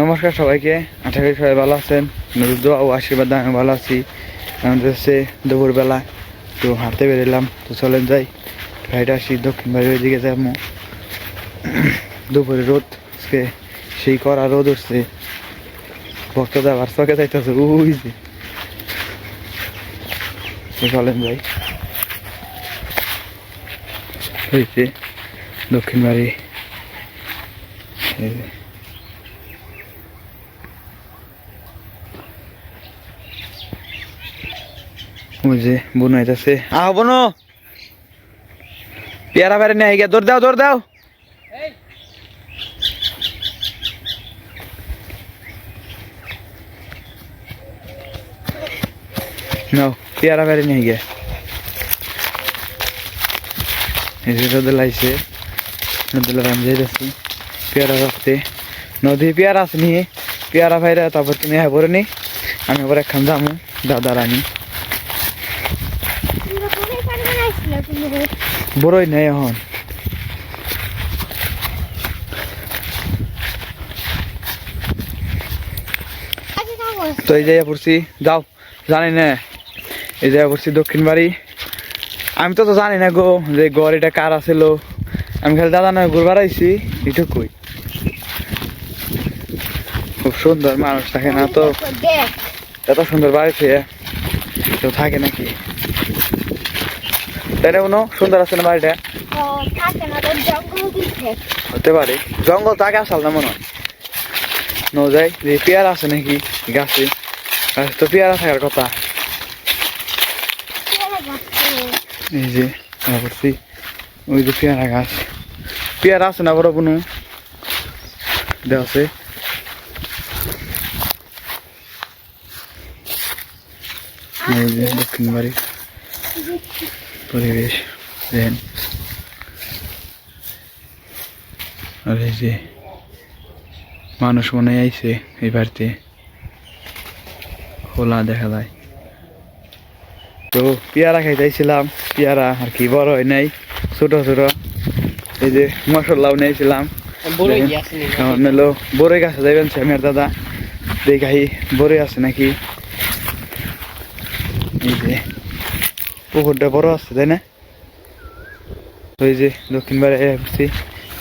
নমস্কার সবাইকে, আশা করি সবাই ভালো আছেন। দোয়া ও আশীর্বাদ আমি ভালো আছি। আমাদের হচ্ছে দুপুরবেলা, তো হাঁটতে বেরোলাম, তো চলেন যাই। ভাইটা আসি, দক্ষিণ বাড়ির দিকে যাব। দুপুরে রোদ, আজকে সেই করা রোদ উঠছে। ভক্তদা আবার চকে যাইতেছে ওই যে। তো চলেন যাই। যে দক্ষিণ বাড়ি। ওই যে বোন আইতাছে। আহ, বোনো। পেয়ারা বেড়ে নিয়ে গিয়া। দৌড় দাও দৌড় দাও। নাও, পেয়ারা বেড়ে নিয়ে গিয়া। পেয়ারা নদী পেয়ারা পেয়ারা ভাইরা তারপর তুমি হ্যাঁ নি আমি আবার একখান যাব দাদার আমি তোমরা কোনে পানি বানাইছিলে তুমি রে? বড়ই নেই এখন। তো এই জায়গা পড়ছি যাও জানি না। এই জায়গা পড়ছি দক্ষিণ বাড়ি আমি তো তো জানি না গো যে গড় এটা কার আছিল আমি খালি দাদা নয় ঘুরবার আইছি এটুকুই খুব সুন্দর মানুষ থাকে না তো। এত সুন্দর বাড়িতে তো থাকে নাকি? তাই না সুন্দর আছে না বাড়িটা। হতে পারে। জঙ্গল তো আগে আসাল না মনে হয়। ন যে পেয়ারা আছে নাকি গাছে? তো পেয়ারা থাকার কথা। এই যে করছি ওই যে পেয়ারা গাছ। পেয়ারা আছে না বড় কোনো? দেওয়া আছে। দক্ষিণ বাড়ির পরিবেশ দেন আর এই যে মানুষ মনে আইছে এই বাড়িতে খোলা দেখা যায়। তো পেয়ারা খাইতেছিলাম পেয়ারা আর কি বড় হয় নাই ছোট ছোট। এই যে মশলাও নিয়েছিলাম। মেলো বড়ই গাছে যাইবেন শ্যামের দাদা। দেখাই বড়ই আছে নাকি? এই যে পুকুরটা বড় আছে, তাই না? ওই যে দক্ষিণ বাড়ি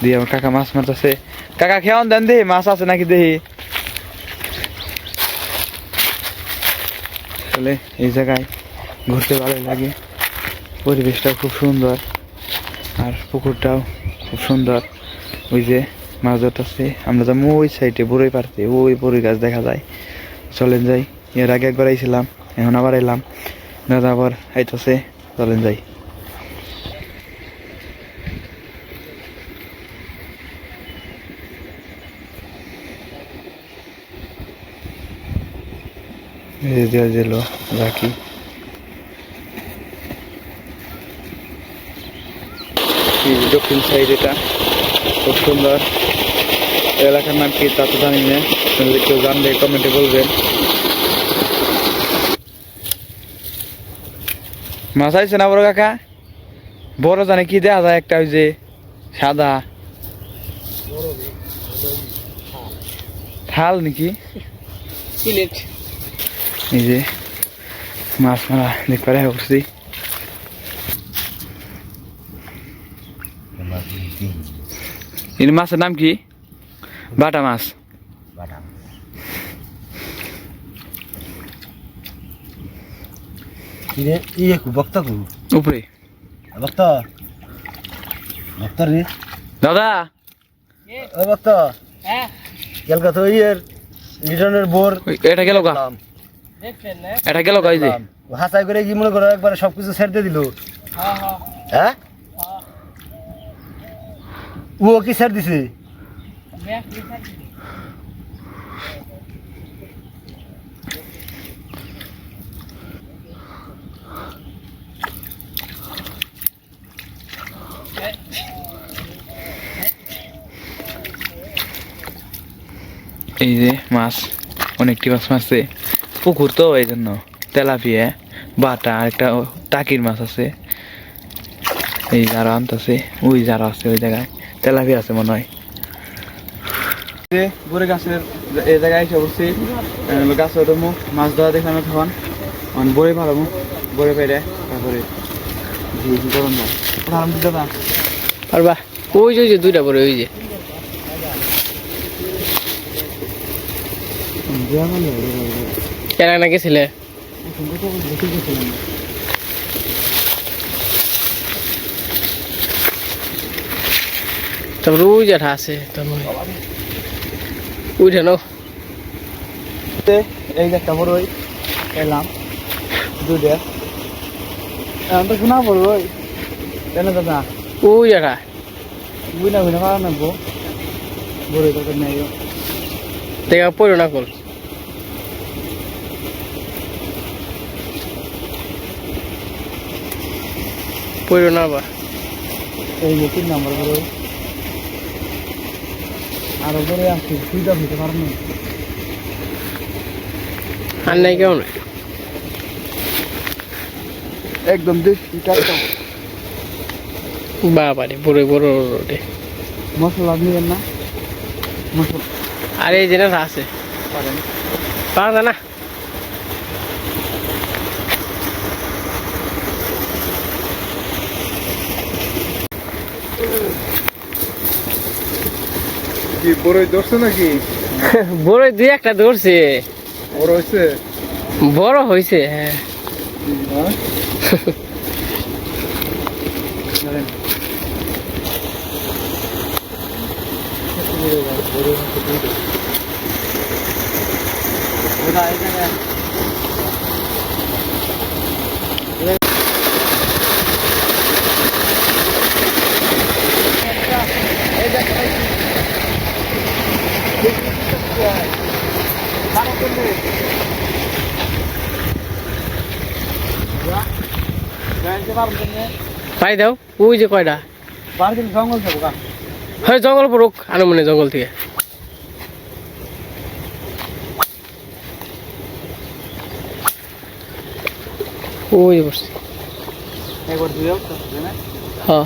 দিয়ে আমার কাকা মাছ মারতেছে। কাকা খেয়ান দেন দেহি, মাছ আছে নাকি দেহি? আসলে এই জায়গায় ঘুরতে ভালো লাগে। পরিবেশটাও খুব সুন্দর। আর পুকুরটাও খুব সুন্দর। ওই যে মাছ ধরতেছে। আমরা যাব ওই সাইডে, বুড়োই পারতে ওই বড়ই গাছ দেখা যায়। চলেন যাই। এর আগে একবার আইছিলাম, এখন আবার এলাম। দাদা আবার আইতেছে, চলেন যাই। দিল রাখি দক্ষিণ সাইড এটা, খুব সুন্দর। এলাকার নাম কি তা তো জানি না কেউ জানলে কমেন্টে বলবেন। মাছ আইছে না বড় কাকা? বড় জানে কি দেখা যায় একটা ওই যে সাদা। থাল নাকি? এই যে মাছ মারা দেখতে দেখা করছি এই মাছের নাম কি? বাটা মাছ। ইয়ে ইয়ে কু বক্তা কু? উপরে। বক্তা? বক্তা রে। দাদা! ও বক্তা? কালকা তো ইয়ের লিটনের বোর। এটা গেল গা? এটা গেল গা এই যে। হাসাই করে কি মনে করো একবারে সবকিছু ছেড়ে দিয়ে দিল? হ্যাঁ ও কি ছেড়ে দিছে? এই যে মাছ অনেকটি মাছ মারছে পুকুর তো এই জন্য তেলাপিয়া বাটা আর একটা টাকির মাছ আছে এই যারা আনতেছে ওই যারা আছে ওই জায়গায় তেলাপিয়া আছে মনে হয় যে গাছের এই জায়গায় এসে বসছি গাছ ওঠমু মাছ ধরা দেখানো তখন অন বড়ে পারব বড়ে পেরে তারপরে গরম ওই যে দুইটা পরে ওই যে কেনা না গেছিলে তারপরে ওই যেটা আছে তারপরে নাও। এই যে একটা বড় এলাম দুধে। এখন তো শোনা বড় ওই। কেন দাদা ওই যেটা বুঝনা বুঝনা পারা নেব বড় কথা নেই। দেখা পড়ো না কল। পড়ো না বা এই যে তিন নম্বর বড় আরও বড় আছে দুইটা হইতে পারব না। আর নাই কেমন একদম দেশি টাটকা। বাবারে বড় বড় রে মশলা নিবেন না। মশলা আর এই যেটা আছে। পারেন। পাওয়া না? কি বড়ই ধরছে নাকি? বড় দুই একটা ধরছে। বড় হয়েছে বড় হয়েছে হ্যাঁ। পাই দাও ওই যে কয়টা? জঙ্গল হয় জঙ্গল পড়ুক আনুমানে জঙ্গল থেকে। ওই বসছে। হ্যাঁ।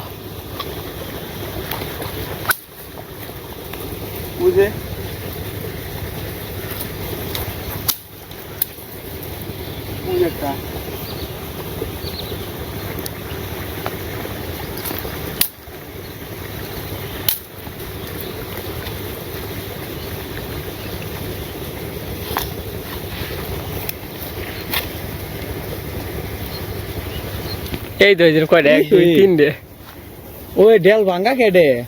এই তো যে কয়টা? এক দুই তিনটে। ওই ডেল ভাঙ্গা কেটে।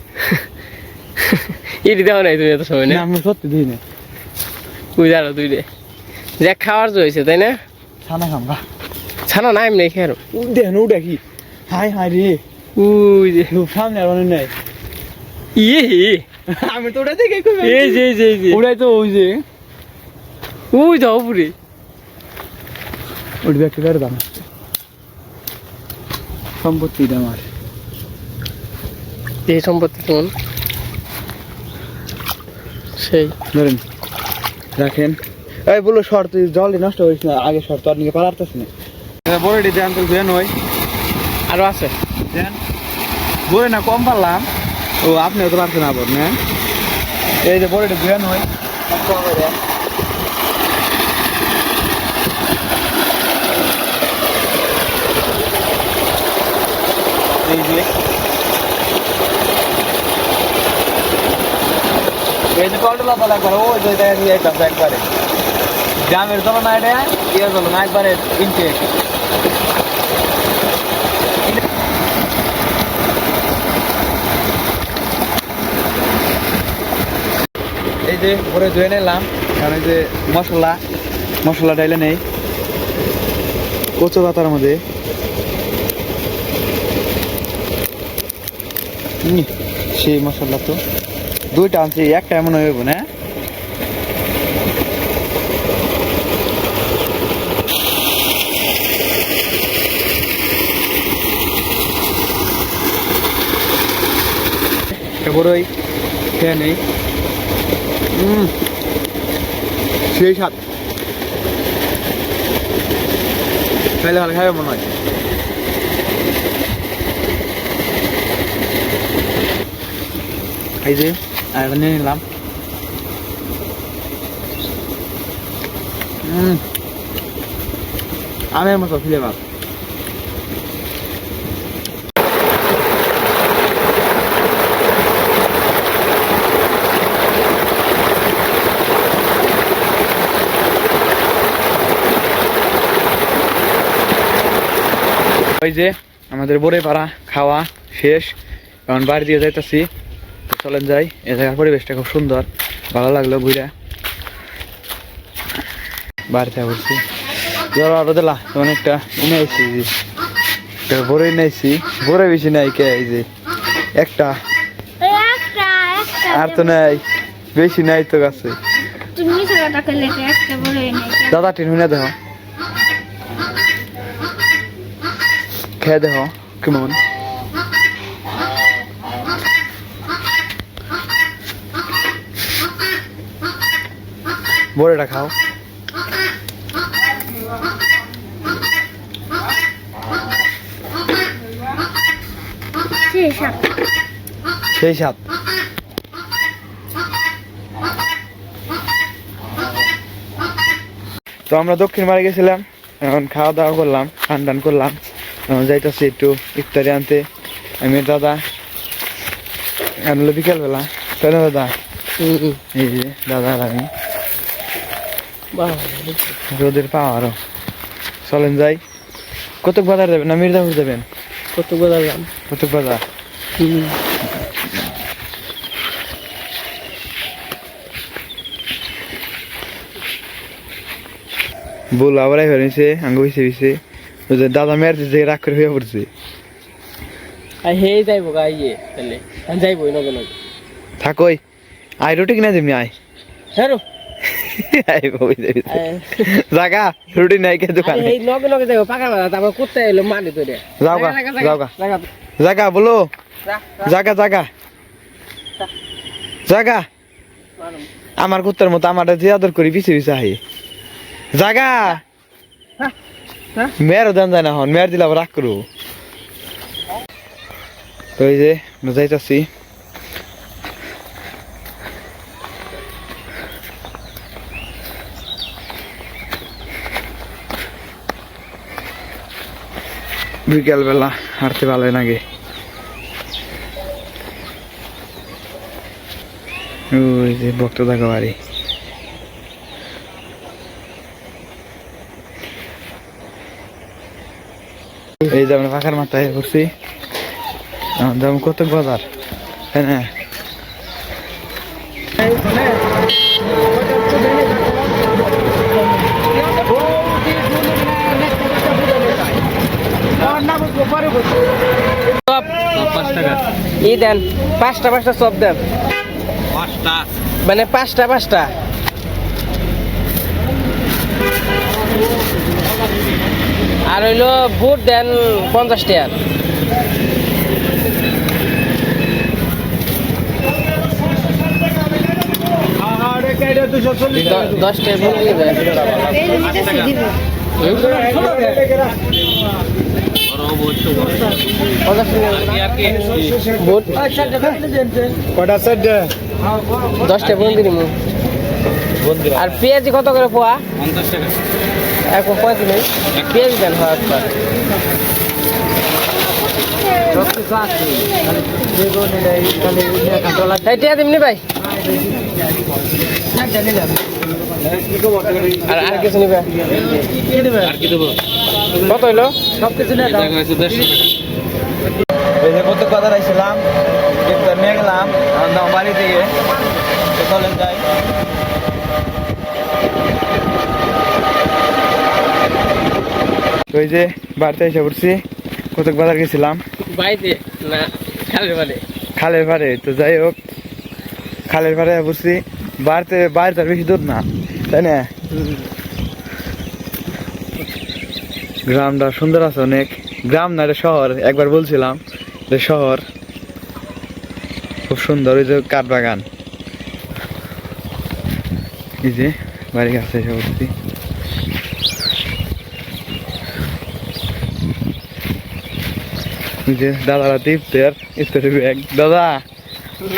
ইডি দেওয়া নাই তুমি এত সময় না? আমি সত্যি দিই না ওই দাঁড়া দুই রে যা খাওয়ার তো হয়েছে তাই না? ছানা খামগা ছানা নাই এমনি খেয়ে দেখেন ও দেখি। হাই হাই রে। ওই যে। সামনে আর নাই। ইয়ে হে আমি তো ওটা দেখে এই যে এই যে এই যে। ওটাই তো ওই যে। ওই যাও পুরে ওই ব্যক্তি করে দাম সম্পত্তিটা আমার। এই সম্পত্তি কেমন সেই। ধরেন রাখেন। এই বলো শর্ট তুই জলদি নষ্ট করিস না আগে শর্ট তোর নিয়ে পালারতেছ না। বড়িটি দেন তো দেন ওই। আরও আছে। দেন। বলে না কম পারলাম। ও আপনি তো পারছেন আবার না এই যে বড়িটি দেন ওই। এই যে এই যে কন্ট্রোল পালা একবার ও যে দিয়ে একবারে ইয়ে জল না একবারে ইনটেক এই যে পরে ধুয়ে নিলাম, কারণ এই যে মশলা মশলা ডাইলে নেই। কচু পাতার মধ্যে। সেই মশলা তো। দুইটা আনছি, একটা এমন হইব না হুম, সেই স্বাদ। খাইলে ভালো খাবে মনে হয়। এই যে নিয়ে নিলাম। আমের মতো ফ্লেভার। ওই যে আমাদের বরে পাড়া খাওয়া শেষ। এখন বাড়ি দিয়ে যাইতেছি। চলেন যাই। এ জায়গার পরিবেশটা খুব সুন্দর। ভালো লাগল ঘুরে। বাড়িতে বলছি জল আরও দিলা? অনেকটা উমে আইছি বড়ই নাইছি। বড় বেশি নাই কে এই যে একটা। আর তো নাই। বেশি নাই তো গাছে দাদা টিন হুনে দেখো। খেয়ে দেখো কেমন? বড়টা খাও। সেই সাত তো আমরা দক্ষিণ মারে গেছিলাম এখন খাওয়া দাওয়া করলাম খান টান করলাম। যাইতেছি একটু ইফতারি আনতে। আমি দাদা আনলো বিকেলবেলা। কেন দাদা? এই যে দাদা আর আমি। রোদের পাওয়া আরও চলেন যাই। কতক বাজার যাবেন? না মির্জাপুর যাবেন? কত কথা দাম কতক বাজার? বল আবার হয়েছে আঙ্গ হয়েছে হয়েছে দাদা মেয়ের যে রাগ করে হয়ে পড়ছে। হে যাইবো গা ইয়ে তাহলে। যাইবো নগে নগে থাকই আই রুটি কিনা দিবনি আয় হ্যাঁ জাগা রুটি নাই কে দোকান? এই নগে নগে যাইবো পাকা মারা তারপর করতে এলো মানি তো রে যাও গা যাও গা। জাগা জাগা। বলো। জাগা জাগা। জাগা। আমার কুত্তার মতো আমার যে আদর করি পিছে পিছে আহি। জাগা? মেয়েরও দেন যায় না হন মেয়ের দিলে আবার রাগ করু তো এই যে যাইতাছি। বিকেলবেলা হাঁটতে ভালো লাগে ওই যে ভক্ত থাকা বাড়ি। এই যে আমরা পাখার মাথায় ঘুরছি। কত বাজার? হ্যাঁ। ই দেন পাঁচটা পাঁচটা সব দেন। মানে পাঁচটা পাঁচটা। আর হইল বুট দেন পঞ্চাশ টাকা। দ- দশ টাকা কটা সেট দশ টাকা বুট আর পেঁয়াজি কত করে পোয়া? এখন পঁয়ত্রিশ পেঁয়াজ দেন হয় একটা এই টিয়া দিমনি আর আর কিছু নিবে? কত হইল? ওই যে কত কথা রাখছিলাম ইফতার নিয়ে গেলাম আমার বাড়ি থেকে তো চলেন যাই। তো ওই যে বাড়িতে এসে পড়ছি কতক বাজার গেছিলাম? বাইতে না খালের বাড়ি। খালের পাড়ে তো যাই হোক খালের পাড়ে পড়ছি। বাড়িতে বাইরে তার বেশি দূর না তাই না? গ্রামটা সুন্দর আছে অনেক। গ্রাম না এটা শহর। একবার বলছিলাম যে শহর খুব সুন্দর ওই যে কাঠ বাগান। এই যে বাড়ির কাছে এসে পড়ছি যে দাদারা ইফতারের ব্যাগ। দাদা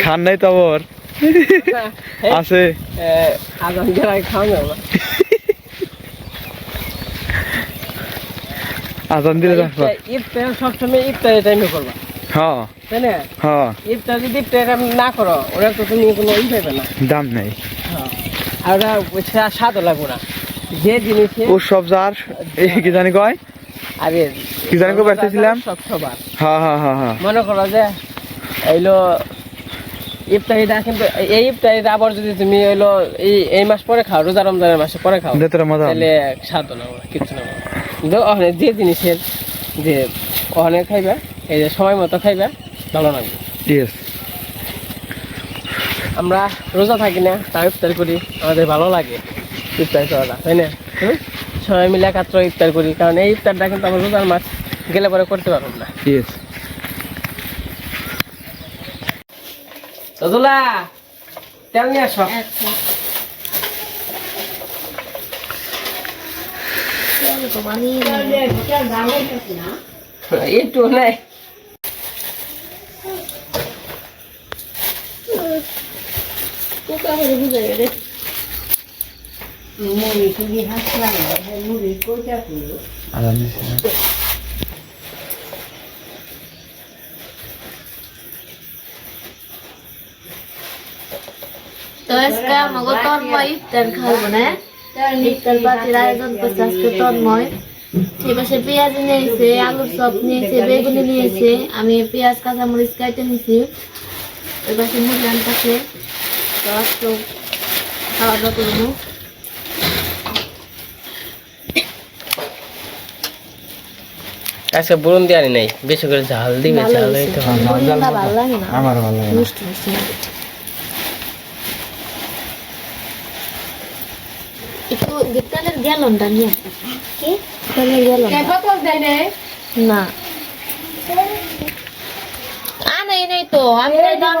খান নাই তো আবার? আছে। গেলে খাওয়া যাবে আজান দিলে তারপর ইফতার সবসময় ইফতারের টাইমে করবা। হ্যাঁ। তাই না? হ্যাঁ। ইফতার যদি ইফতারের টাইমে না করো ওরা তো তুমি কোনো ই পাবে না। দাম নেই। আর ওরা স্বাদও লাগবে না। যে জিনিসে যার কি জানি কয়? আরে কি জানি? সব সবার। হ্যাঁ হ্যাঁ হ্যাঁ হ্যাঁ। মনে করো যে এইলো ইফতারিটা কিন্তু এই ইফতারিটা আবার যদি তুমি হইল এই এই মাস পরে খাও রোজা রমজানের মাসে পরে খাও তাহলে স্বাদ না কিছু না। ওখানে যে জিনিসের যে ওখানে খাইবা এই যে সময় মতো খাইবা ভালো লাগবে। আমরা রোজা থাকি না তাও ইফতার করি আমাদের ভালো লাগে ইফতার করাটা তাই না? সবাই মিলে একাত্র ইফতার করি কারণ এই ইফতারটা কিন্তু আমরা রোজার মাছ গেলে পরে করতে পারব না। তেল নিয়ে আসো। একটু নাই আজান দিছে না? তো আজকে আমাকে তন্ময় ইফতার খাব না ইফতার পার্টির আয়োজন করছে আজকে তন্ময়। এপাশে পেঁয়াজ নিয়েছে আলুর চপ নিয়েছে বেগুনি নিয়েছে আমি পেঁয়াজ কাঁচামরিচ কাটে নিয়েছি এপাশে মুরগান কাছে তো আজকে খাওয়া দাওয়া করব আজকে বরুণ দিয়ে আনি নাই বেশি করে ঝাল দিবে ঝাল। ভালো লাগে না। আমার ভালো লাগে মিষ্টি মিষ্টি। তেলের গ্যালনটা নিয়ে। কি? তেলের গ্যালন না। আনাই নাই তো আমি তাই দাম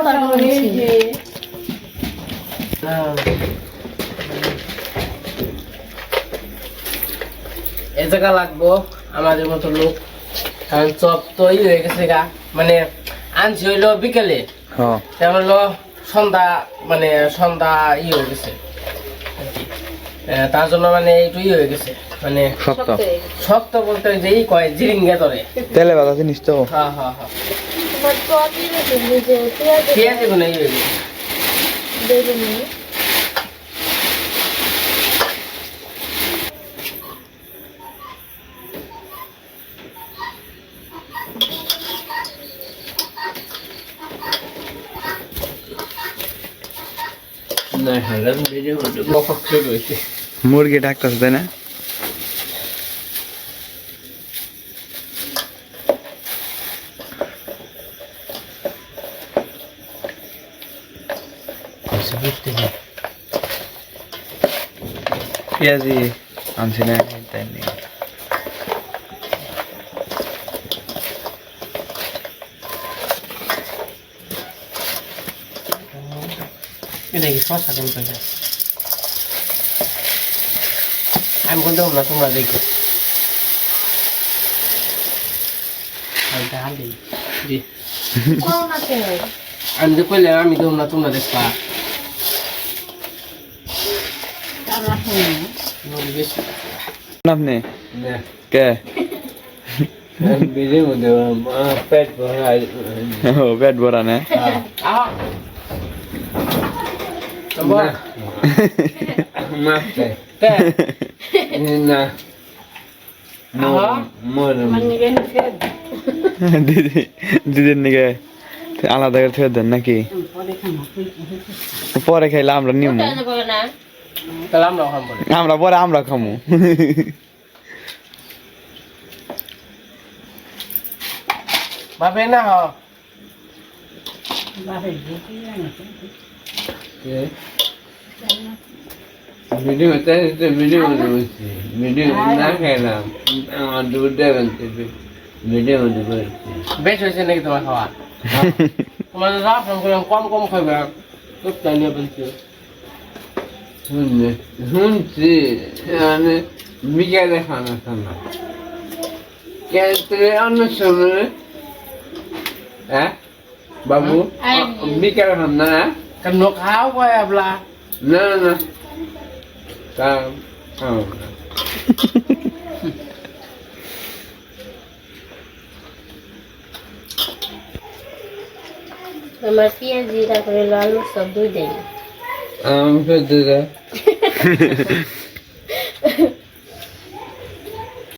এ জায়গা লাগবো আমাদের মতো লোক। কারণ চপ তো ই হয়ে গেছে গা। মানে আনছি হইল বিকেলে। হ্যাঁ। হলো সন্ধ্যা মানে সন্ধ্যা ই হয়ে গেছে। তার জন্য মানে এইটুই ই হয়ে গেছে। মানে শক্ত। শক্ত বলতে যে ই কয় জিরিঙ্গা ধরে। তেলে ভাজা জিনিস তো। হ্যাঁ হ্যাঁ হ্যাঁ। পেঁয়াজ পেঁয়াজ এগুলো ই হয়ে গেছে। মুরগি ডাক্তার তাই না। পেঁয়াজি আনছি না তাই নেই। এটা কি শশা কেন পেঁয়াজ আমি কোন দেবো না তোমরা দেখো। আমি তো আমি তো কইলে আমি দেবো না তোমরা দেখবা। আপনি? কে? ও পেট ভরা না? আহ। তোমরা তে দিদি দিদির নিকে আলাদা করে ফের দেন নাকি পরে খাইলে আমরা তাহলে আমরা পরে আমরা খামু ভাবে না ভিডিও ভিডিও বলছি ভিডিও না খেলাম আমার দুধটা বলছে ভিডিও বলছি বেশ হয়েছে নাকি তোমার খাওয়া তোমার যা ফোন করলাম কম কম খাবে খুব চালিয়ে বলছি শুনছি শুনছি মানে বিকেলে খানা খানা কেন্দ্রে অন্য সময় হ্যাঁ বাবু বিকেলে খানা হ্যাঁ Kena kau ya belah. Nah, nah. Tam. Oh. আমার পেঁয়াজ জিরা করে লাল সব দুই দেয়